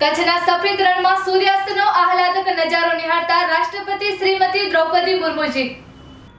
કચ્છના સફેદ રણમાં સૂર્યાસ્તનો આહલાદક નજારો નિહાળતા રાષ્ટ્રપતિ શ્રીમતી દ્રૌપદી મુર્મુજી.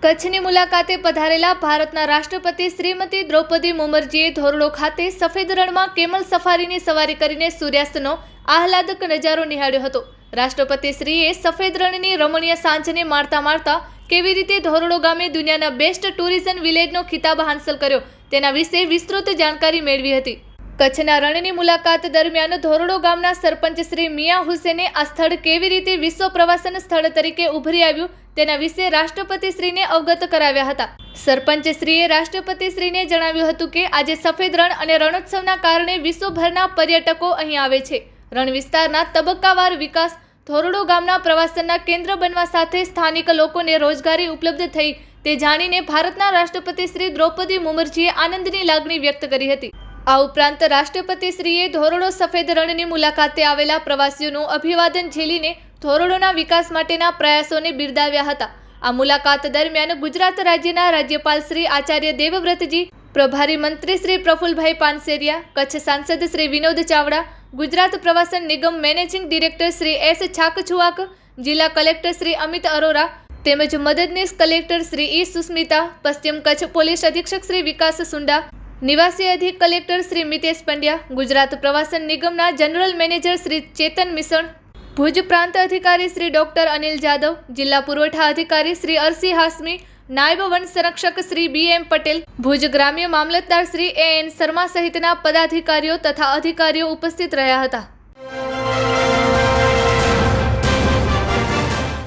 કચ્છની મુલાકાતે પધારેલા ભારતના રાષ્ટ્રપતિ શ્રીમતી દ્રૌપદી મુમરજીએ ધોરડો ખાતે સફેદ રણમાં કેમલ સફારીની સવારી કરીને સૂર્યાસ્તનો આહલાદક નજારો નિહાળ્યો હતો. રાષ્ટ્રપતિ શ્રીએ સફેદ રણની રમણીય સાંજને મારતા મારતા કેવી રીતે ધોરડો ગામે દુનિયાના બેસ્ટ ટુરિઝમ વિલેજનો ખિતાબ હાંસલ કર્યો તેના વિશે વિસ્તૃત જાણકારી મેળવી હતી. કચ્છના રણની મુલાકાત દરમિયાન ધોરડો ગામના સરપંચ શ્રી મિયા હુસેને આ સ્થળ કેવી રીતે વિશ્વ પ્રવાસન સ્થળ તરીકે ઉભરી આવ્યું તેના વિશે રાષ્ટ્રપતિ શ્રીને અવગત કરાવ્યા હતા. સરપંચશ્રીએ રાષ્ટ્રપતિશ્રીને રાષ્ટ્રપતિ શ્રીને જણાવ્યું હતું કે આજે સફેદ રણ અને રણોત્સવના કારણે વિશ્વભરના પર્યટકો અહીં આવે છે. રણ વિસ્તારના તબક્કાવાર વિકાસ ધોરડો ગામના પ્રવાસનના કેન્દ્ર બનવા સાથે સ્થાનિક લોકોને રોજગારી ઉપલબ્ધ થઈ તે જાણીને ભારતના રાષ્ટ્રપતિ શ્રી દ્રૌપદી મુમરજીએ આનંદની લાગણી વ્યક્ત કરી હતી. આ ઉપરાંત રાષ્ટ્રપતિ શ્રીએ ધોરડો સફેદ રણની મુલાકાતે આવેલા પ્રવાસીઓનું અભિવાદન ઝીલીને ધોરડોના વિકાસ માટેના પ્રયાસોને બિરદાવ્યા હતા. આ મુલાકાત દરમિયાન ગુજરાત રાજ્યના રાજ્યપાલ શ્રી આચાર્ય દેવવ્રતજી, પ્રભારી મંત્રી શ્રી પ્રફુલભાઈ પાનસેરિયા, કચ્છ સાંસદ શ્રી વિનોદ ચાવડા, ગુજરાત પ્રવાસન નિગમ managing director Shri S Chhakchhuak, જિલ્લા કલેક્ટર શ્રી અમિત અરોરા તેમજ મદદનીશ કલેક્ટર શ્રી ઈ સુસ્મિતા, પશ્ચિમ કચ્છ પોલીસ અધિક્ષક શ્રી વિકાસ સુંડા નિવાસી અધિક કલેક્ટર શ્રી મિતેશ પંડ્યા, ગુજરાત પ્રવાસન નિગમના જનરલ મેનેજર શ્રી ચેતન મિસણ, ભુજ પ્રાંત અધિકારી શ્રી ડોક્ટર અનિલ જાદવ, જિલ્લા પુરવઠા અધિકારી શ્રી અરસી હાસમી, નાયબ વન સંરક્ષક શ્રી બી એમ પટેલ, ભુજ ગ્રામ્ય મામલતદાર શ્રી એ એન શર્મા સહિતના પદાધિકારીઓ તથા અધિકારીઓ ઉપસ્થિત રહ્યા હતા.